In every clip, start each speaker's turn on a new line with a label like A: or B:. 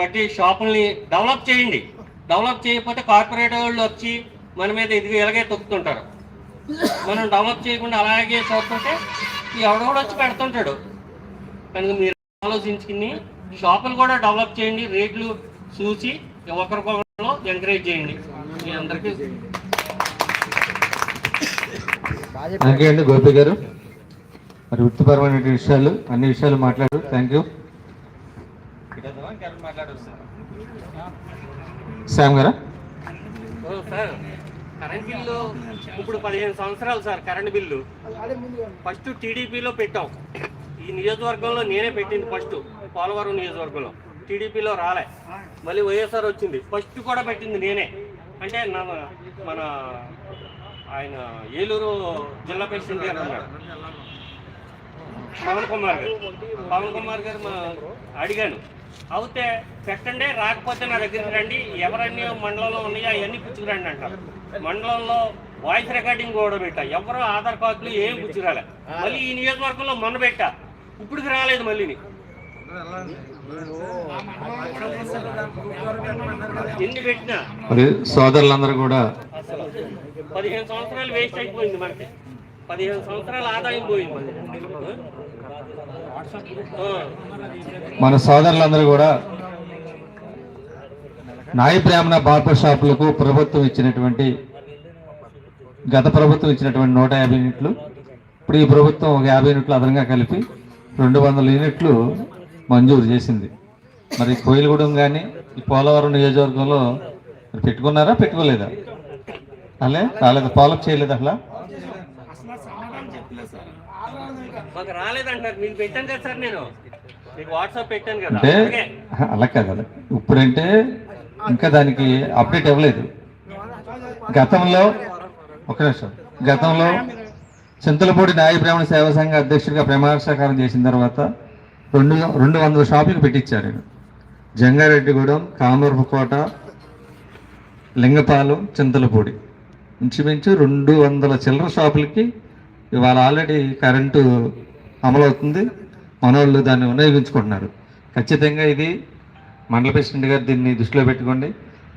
A: బట్టి షాపుల్ని డెవలప్ చేయండి. డెవలప్ చేయకపోతే కార్పొరేట్ వాళ్ళు వచ్చి మన మీద ఇది ఇలాగే తొక్కుతుంటారు. మనం డెవలప్ చేయకుండా అలాగే చూస్తుంటే ఎవడెవడు వచ్చి పెడుతుంటాడు. కనుక మీరు ఆలోచించుకుని షాపులు కూడా డెవలప్ చేయండి రేట్లు చూసి ఒకరికొకరిలో ఎంకరేజ్ చేయండి. మీ అందరికీ
B: థ్యాంక్ యూ అండి గోపి గారు? మరి వృత్తిపరమైన విషయాలు అన్ని విషయాలు మాట్లాడు. థ్యాంక్ యూ శ్యామ్ గారా?
A: ఓ సార్ కరెంట్ బిల్లు ఇప్పుడు పదిహేను సంవత్సరాలు సార్ కరెంట్ బిల్లు. ఫస్ట్ టీడీపీలో పెట్టాం. ఈ నియోజకవర్గంలో నేనే పెట్టింది ఫస్ట్ పోలవరం నియోజకవర్గంలో. టీడీపీలో రాలే. మళ్ళీ వైఎస్ఆర్ వచ్చింది. ఫస్ట్ కూడా పెట్టింది నేనే. అంటే నా మన ఆయన ఏలూరు జిల్లా ప్రెసిడెంట్ గారు ఉన్నాడు పవన్ కుమార్ గారు. పవన్ కుమార్ గారు మా అడిగాను. అవుతే పెట్టండి రాకపోతే నా దగ్గరికి రండి. ఎవరన్నీ మండలంలో ఉన్నాయో అవన్నీ పుచ్చుకురండి అంటారు. మండలంలో వాయిస్ రికార్డింగ్ కూడా పెట్టా. ఎవరు ఆధార్ కార్డులు ఏం పుచ్చుకురాలే. మళ్ళీ ఈ నియోజకవర్గంలో మొన్న పెట్టా. ఇప్పటికి రాలేదు మళ్ళీని. ఎన్ని పెట్టినా?
B: సోదరులందరూ కూడా
A: పదిహేను సంవత్సరాలు వేస్ట్ అయిపోయింది మనకి. పదిహేను సంవత్సరాల ఆదాయం పోయింది.
B: మన సోదరులందరూ కూడా నాయ బ్రాహ్మణ బార్బర్ షాపులకు ప్రభుత్వం ఇచ్చినటువంటి గత ప్రభుత్వం ఇచ్చినటువంటి నూట యాభై యూనిట్లు ఇప్పుడు ఈ ప్రభుత్వం ఒక యాభై యూనిట్లు అదనంగా కలిపి రెండు వందల యూనిట్లు మంజూరు చేసింది. మరి కోయిలగూడెం కానీ ఈ పోలవరం నియోజకవర్గంలో పెట్టుకున్నారా పెట్టుకోలేదా? అలే రాలేదు? ఫాలోఅప్ చేయలేదు అట్లా
A: మాకు రాలేదంటారు మీకు పెట్టాను కదా సార్ నేను. మీకు వాట్సాప్ పెట్టాను కదా.
B: అంటే అలా కాదు అలా. ఇప్పుడంటే ఇంకా దానికి అప్డేట్ ఇవ్వలేదు గతంలో ఒక నిమిషం. గతంలో చింతలపూడి నాయ బ్రాహ్మణ సేవా సంఘ అధ్యక్షుడిగా ప్రమాణస్వీకారం చేసిన తర్వాత రెండు రెండు వందల షాపులకు పెట్టించారు నేను జంగారెడ్డిగూడెం కామరపుకోట లింగపాలెం చింతలపూడి. ఇంచుమించు రెండు వందల చిల్లర షాపులకి ఇవాళ ఆల్రెడీ కరెంటు అమలవుతుంది మనోళ్ళు దాన్ని వినియోగించుకుంటున్నారు. ఖచ్చితంగా ఇది మండల ప్రెసిడెంట్ గారు దీన్ని దృష్టిలో పెట్టుకోండి.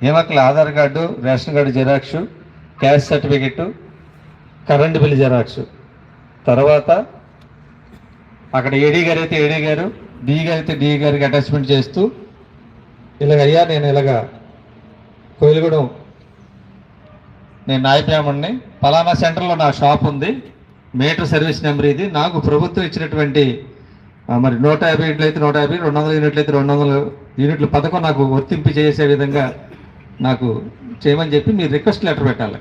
B: ఏమక్కల Aadhaar card ration card xerox cash certificate current bill xerox. తర్వాత అక్కడ ఏడీ గారు అయితే ఏడీ గారు డి గారు అయితే డి గారికి అటాచ్మెంట్ చేస్తూ ఇలాగ అయ్యా నేను ఇలాగా కోయిలగూడెం నేను నాయబ్రాహ్మణ్ణి పలానా సెంటర్లో నా షాప్ ఉంది. మీటర్ సర్వీస్ నెంబర్ ఇది. నాకు ప్రభుత్వం ఇచ్చినటువంటి మరి నూట యాభై యూనిట్లు అయితే నూట యాభై రెండు వందల యూనిట్లు అయితే రెండు వందల యూనిట్ల పథకం నాకు వర్తింపు చేసే విధంగా నాకు చేయమని చెప్పి మీరు రిక్వెస్ట్ లెటర్ పెట్టాలి.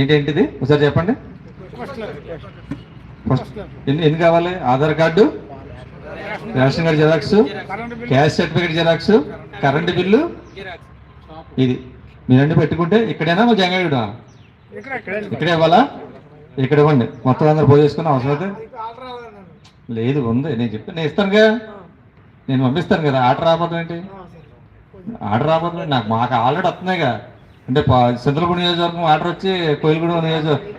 B: ఏంటేంటిది? ఒకసారి చెప్పండి. ఫస్ట్ ఎన్ని ఎన్ని కావాలి? Aadhaar card ration card xerox cash certificate xerox current bill ఇది. మీరన్నీ పెట్టుకుంటే ఇక్కడైనా? మా జంగాయుడు ఇక్కడే ఇవ్వాలా? ఇక్కడ ఇవ్వండి మొత్తం అందరు పోయి చేసుకుని అవసరం అయితే లేదు ఉంది. నేను చెప్పి నేను ఇస్తానుగా నేను పంపిస్తాను కదా. ఆర్డర్ రాబోతుంది ఏంటి? ఆర్డర్ రాబోతుంది? నాకు మాకు ఆల్రెడీ వస్తున్నాయిగా అంటే సింతలపూడి నియోజకవర్గం ఆర్డర్ వచ్చి కోయిలగూడెం నియోజకవర్గం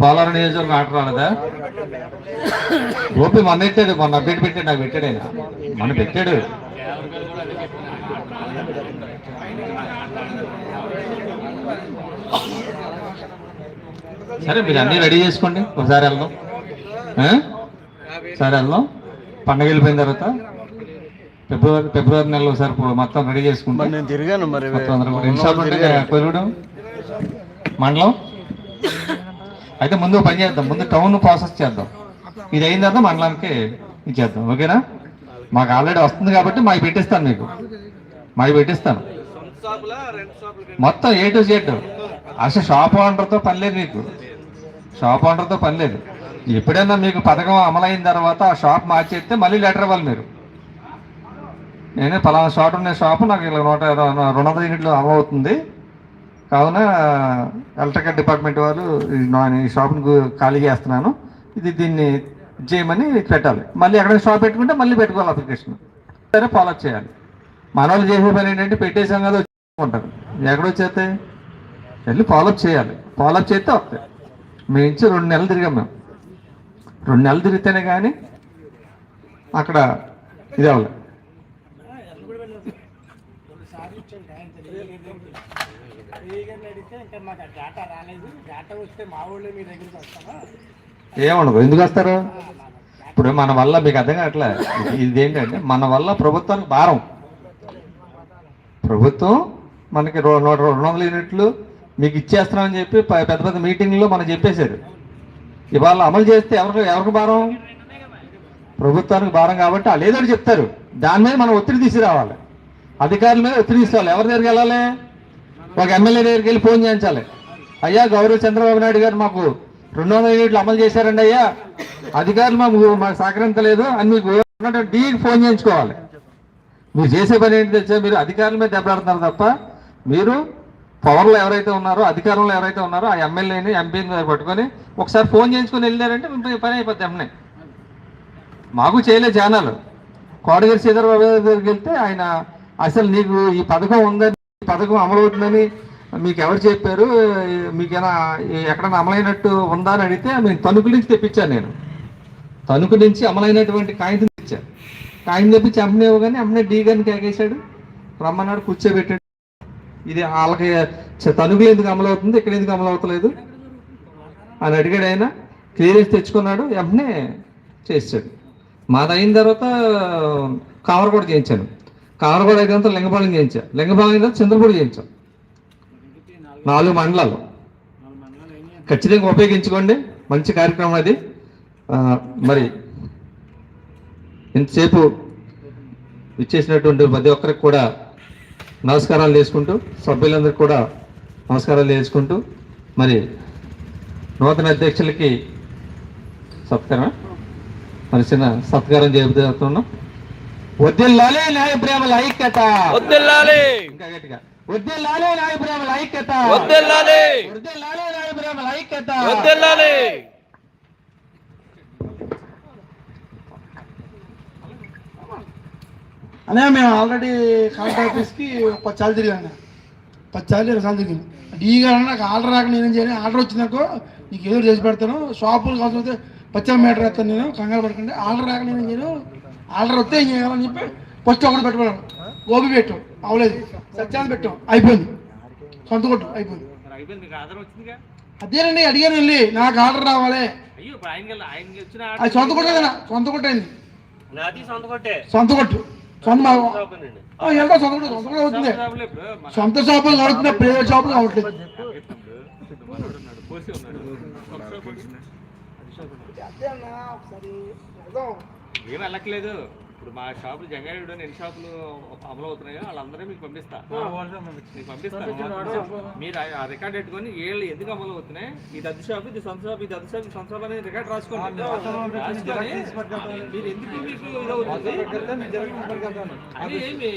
B: పోలవరం నియోజకవర్గం ఆర్డర్ రాలేదా? గోపి మొన్న పెట్టాడు మొన్న అప్డేట్ పెట్టాడు నాకు పెట్టాడు ఆయన. మొన్న పెట్టాడు. సరే మీరు అన్నీ రెడీ చేసుకోండి. ఒకసారి వెళ్దాం. ఆ? సరే వెళ్దాం. పండగ వెళ్ళిపోయిన తర్వాత ఫిబ్రవరి ఫిబ్రవరి నెలలో ఒకసారి పో- మొత్తం రెడీ చేసుకుంటాం
C: నేను తిరిగాను మరి.
B: కోరుగూడెం మండలం? అయితే ముందు పని చేద్దాం. ముందు టౌన్ ప్రాసెస్ చేద్దాం. ఇది అయిన తర్వాత మండలానికి ఇచ్చేద్దాం ఓకేనా? మాకు ఆల్రెడీ వస్తుంది కాబట్టి మాకు పెట్టిస్తాను మీకు. మాకు పెట్టిస్తాను. మొత్తం ఏ టు జెడ్ అసలు షాప్ ఓనర్తో పని లేదు మీకు. షాప్ ఓనర్తో పని లేదు. ఎప్పుడైనా మీకు పథకం అమలైన తర్వాత ఆ షాప్ మార్చేస్తే మళ్ళీ లెటర్ ఇవ్వాలి మీరు. నేను పలానా షాప్ ఉన్న షాపు నాకు ఇలా నూట రెండు వందల యూనిట్లు అమలవుతుంది కావున ఎలక్ట్రికల్ డిపార్ట్మెంట్ వారు ఈ షాప్ను షాప్ని ఖాళీ చేస్తున్నాను. ఇది దీన్ని చేయమని పెట్టాలి. మళ్ళీ ఎక్కడ షాప్ పెట్టుకుంటే మళ్ళీ పెట్టుకోవాలి అప్లికేషన్. సరే ఫాలో చేయాలి. మన వాళ్ళు చేసే పని ఏంటంటే పెట్టేసాం కదా ఉంటారు ఎక్కడొచ్చేస్తే వెళ్ళి ఫాలోఅప్ చేయాలి. ఫాలోఅప్ చేస్తే వస్తాయి. మేము ఇచ్చి రెండు నెలలు తిరిగాం మేము. రెండు నెలలు తిరిగితేనే కానీ అక్కడ ఇది అవ్వలే.
C: సార్
B: ఎందుకు వస్తారు? ఇప్పుడు మన వల్ల మీకు అర్థం కావట్లే. ఇది ఏంటంటే మన వల్ల ప్రభుత్వానికి భారం. ప్రభుత్వం మనకి నూట రెండు వందల యూనిట్లు మీకు ఇచ్చేస్తున్నామని చెప్పి పెద్ద పెద్ద మీటింగ్లో మనం చెప్పేశారు. ఇవాళ అమలు చేస్తే ఎవరికి ఎవరికి భారం? ప్రభుత్వానికి భారం కాబట్టి వాళ్ళు ఏదో చెప్తారు. దాని మీద మనం ఒత్తిడి తీసుకురావాలి. అధికారుల మీద ఒత్తిడి తీసుకోవాలి ఎవరి దగ్గరికి వెళ్ళాలి? ఒక ఎమ్మెల్యే దగ్గరికి వెళ్ళి ఫోన్ చేయించాలి. అయ్యా గౌరవ చంద్రబాబు నాయుడు గారు మాకు రెండు వందల యూనిట్లు అమలు చేశారండి అయ్యా. అధికారులు మాకు మాకు సహకరించలేదు. అని మీకు డీకి ఫోన్ చేయించుకోవాలి. మీరు చేసే పని ఏంటి తెచ్చా మీరు అధికారుల మీద దెబ్బలాడుతున్నారు తప్ప మీరు పవర్లో ఎవరైతే ఉన్నారో అధికారంలో ఎవరైతే ఉన్నారో ఆ ఎమ్మెల్యేని ఎంపీని పట్టుకొని ఒకసారి ఫోన్ చేయించుకొని వెళ్ళారంటే మేము పని అయిపోద్ది ఎమ్మనే మాకు చేయలే ఛానల్ కోడగిరి శ్రీధరబాబు దగ్గరికి వెళ్తే ఆయన అసలు నీకు ఈ పథకం ఉందని ఈ పథకం అమలవుతుందని మీకు ఎవరు చెప్పారు? మీకేనా ఎక్కడైనా అమలైనట్టు ఉందా అని అడిగితే మేము తణుకు నుంచి తెప్పించాను నేను. తణుకు నుంచి అమలైనటువంటి కాగితం తెచ్చాను. కాగితం తెప్పించి అమ్మనే ఇవ్వగానే అమ్మనే డీ గారిని కేకేశాడు. రమ్మన్నాడు కూర్చోబెట్టాడు. ఇది వాళ్ళకి తణుకులు ఎందుకు అమలవుతుంది ఇక్కడ ఎందుకు అమలవుతలేదు అని అడిగాడు ఆయన. క్లియరెన్స్ తెచ్చుకున్నాడు. వెంటనే చేసాడు మాది అయిన తర్వాత కావరగూడ చేయించాను. కావరగూడ అయిన తర్వాత లింగపాలెం చేయించా. లింగపాలెం అయిన తర్వాత చంద్రపూడి చేయించాం. నాలుగు మండలాలు. ఖచ్చితంగా ఉపయోగించుకోండి. మంచి కార్యక్రమం అది. మరి ఇంతసేపు ఇచ్చేసినటువంటి ప్రతి ఒక్కరికి కూడా నమస్కారాలు చేసుకుంటూ సభ్యులందరికీ కూడా నమస్కారాలు చేసుకుంటూ మరి నూతన అధ్యక్షులకి సత్కారం మరి చిన్న సత్కారం చెబుతున్నాం వద్దిల్లాలే న్యాయ ప్రేమల ఐక్యత.
D: వద్దెల్లాలి.
B: ఇంకా గట్టిగా. వద్దిల్లాలే న్యాయ ప్రేమల ఐక్యత.
D: వద్దెల్లాలి.
B: వద్దిల్లాలే న్యాయ ప్రేమల ఐక్యత.
D: వద్దెల్లాలి.
C: అనే మేము ఆల్రెడీ కలెక్టర్ ఆఫీస్కి పచ్చాలు తిరిగాను పచ్చాలు ఇరవై సార్లు తిరిగాను డీ గారు నాకు ఆర్డర్ రాక నేనేం చేయాలి ఆర్డర్ వచ్చినాకో నీకు ఏదో చేసి పెడతాను. షాపులు కాకపోతే పచ్చల మీటర్ వేస్తాను నేను కంగారు పడకండి. ఆర్డర్ రాక నేనేం చేయను. ఆర్డర్ వస్తే ఏం చేయాలని చెప్పి ఫస్ట్ ఒకటి పెట్టుకున్నాను గోబీ పెట్టాం. అవలేదు. సత్యాన్ని పెట్టాం. అయిపోయింది. సొంత కొట్టు. అయిపోయింది. అదేనండి అడిగాను వెళ్ళి. నాకు ఆర్డర్ రావాలి. అది సొంత కొట్టేదన్నా సొంత కొట్టేయండి
A: నాది సొంత కొట్టే.
C: సొంత కొట్టు. సొంత వెళ్తా సొంత సొంత అవుతుంది. సొంత షాపులు నడుస్తున్నాయి ప్రైవేట్ షాపులు
D: వచ్చింది. ఏం వెళ్ళట్లేదు. ఇప్పుడు మా షాపులు జంగారెడ్డి ఎన్ని షాపులు అమలు అవుతున్నాయో వాళ్ళందరూ మీకు పంపిస్తా. మీకు పంపిస్తా. మీరు ఆ- రికార్డ్ పెట్టుకొని వీళ్ళు ఎందుకు అమలు అవుతున్నాయి? ఇది అద్దె షాప్ ఇది సొంత షాప్ ఇది అద్దె షాప్ ఇది సొంత షాప్ అనేది రికార్డ్ రాసుకోండి. మీరు ఎందుకు మీకు ఇది అవుతుంది? అది ఏమి